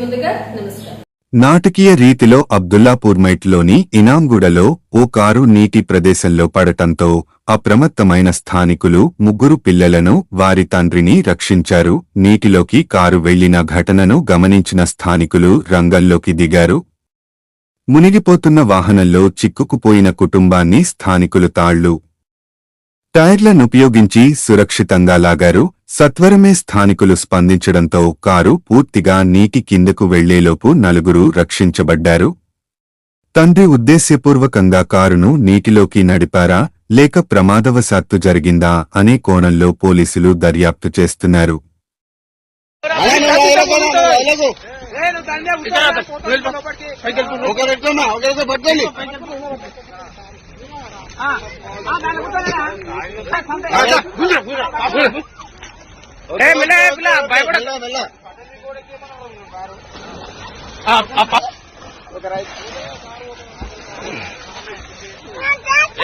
ముందుగా నమస్కారం. నాటకీయ రీతిలో అబ్దుల్లాపూర్మైట్లోని ఇనాంగూడలో ఓ కారు నీటి ప్రదేశంలో పడటంతో అప్రమత్తమైన స్థానికులు ముగ్గురు పిల్లలను వారి తండ్రిని రక్షించారు. నీటిలోకి కారు వెళ్ళిన ఘటనను గమనించిన స్థానికులు రంగంలోకి దిగారు. మునిగిపోతున్న వాహనంలో చిక్కుకుపోయిన కుటుంబాన్ని స్థానికులు తాళ్ళు. టైర్లనుపయోగించి సురక్షితంగా లాగారు. సత్వరమే స్థానికులు స్పందించడంతో కారు పూర్తిగా నీటి కిందకు వెళ్ళేలోపు నలుగురు రక్షించబడ్డారు. తండ్రి ఉద్దేశ్యపూర్వకంగా కారును నీటిలోకి నడిపారా? లేక ప్రమాదవశాత్తు జరిగిందా? అనే కోణంలో పోలీసులు దర్యాప్తు చేస్తున్నారు. పట్టుకోండి మెల్ల, మెల్ల.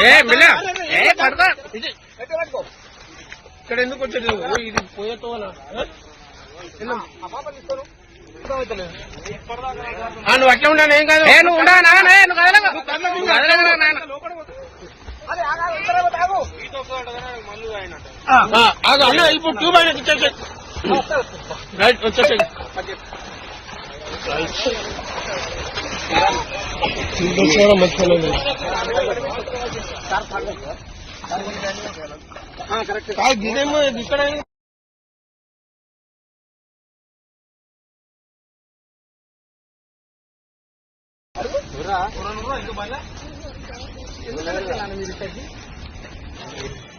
ఏ మిల్ల ఏ పడతా ఇది ఇక్కడ ఎందుకు వచ్చేది? ఇది పోయేతో నువ్వు అట్లా ఉండాను ఏం కాదు. నువ్వు ఉండా నాన్న నువ్వు కదలకు. అన్న ఇప్పుడు ట్యూబ్ అయినా ఇచ్చేసి రైట్ వచ్చేసి ఇదేమో ఇక్కడ